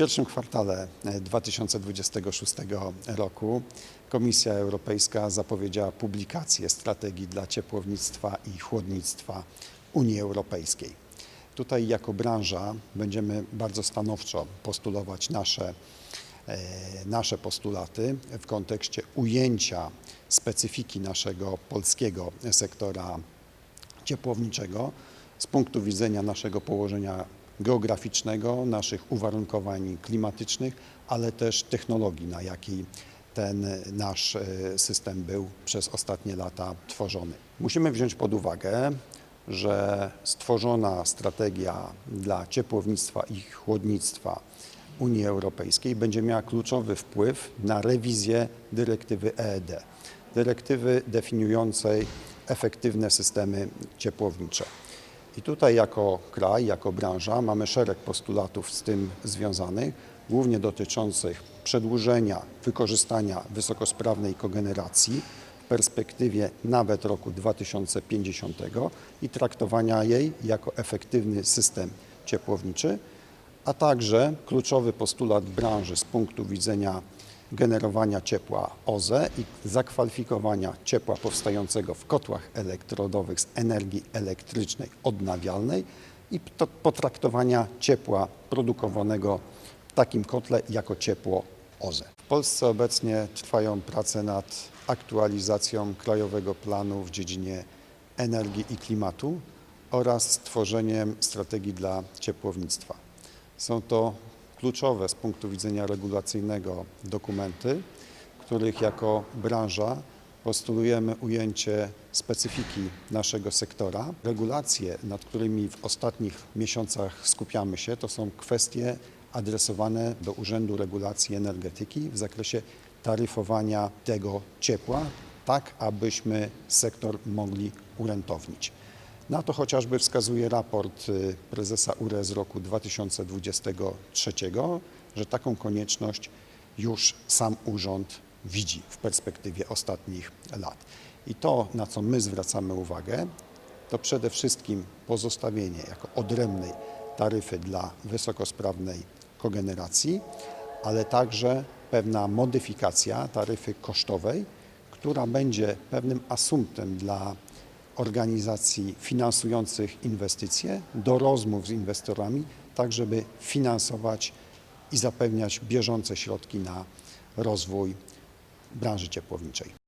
pierwszym kwartale e, 2026 roku Komisja Europejska zapowiedziała publikację strategii dla ciepłownictwa i chłodnictwa Unii Europejskiej. Tutaj jako branża będziemy bardzo stanowczo postulować nasze, e, nasze postulaty w kontekście ujęcia specyfiki naszego polskiego sektora ciepłowniczego z punktu widzenia naszego położenia geograficznego, naszych uwarunkowań klimatycznych, ale też technologii, na jakiej ten nasz e, system był przez ostatnie lata tworzony. Musimy wziąć pod uwagę, że stworzona strategia dla ciepłownictwa i chłodnictwa Unii Europejskiej będzie miała kluczowy wpływ na rewizję dyrektywy EED, dyrektywy definiującej efektywne systemy ciepłownicze. I tutaj jako kraj, jako branża mamy szereg postulatów z tym związanych, głównie dotyczących przedłużenia wykorzystania wysokosprawnej kogeneracji w perspektywie nawet roku 2050 i traktowania jej jako efektywny system ciepłowniczy, a także kluczowy postulat branży z punktu widzenia generowania ciepła OZE i zakwalifikowania ciepła powstającego w kotłach elektrodowych z energii elektrycznej odnawialnej i to- potraktowania ciepła produkowanego w takim kotle jako ciepło OZE. W Polsce obecnie trwają prace nad aktualizacją Krajowego Planu w dziedzinie energii i klimatu oraz stworzeniem strategii dla ciepłownictwa. Są to kluczowe z punktu widzenia regulacyjnego dokumenty, których jako branża postulujemy ujęcie specyfiki naszego sektora. Regulacje, nad którymi w ostatnich miesiącach skupiamy się, to są kwestie adresowane do Urzędu Regulacji Energetyki w zakresie taryfowania tego ciepła, tak abyśmy sektor mogli urentownić. Na to chociażby wskazuje raport y, prezesa URE z roku 2023, że taką konieczność już sam urząd widzi w perspektywie ostatnich lat. I to, na co my zwracamy uwagę, to przede wszystkim pozostawienie jako odrębnej taryfy dla wysokosprawnej kogeneracji, ale także pewna modyfikacja taryfy kosztowej, która będzie pewnym asumptem dla organizacji finansujących inwestycje do rozmów z inwestorami, tak żeby finansować i zapewniać bieżące środki na rozwój branży ciepłowniczej.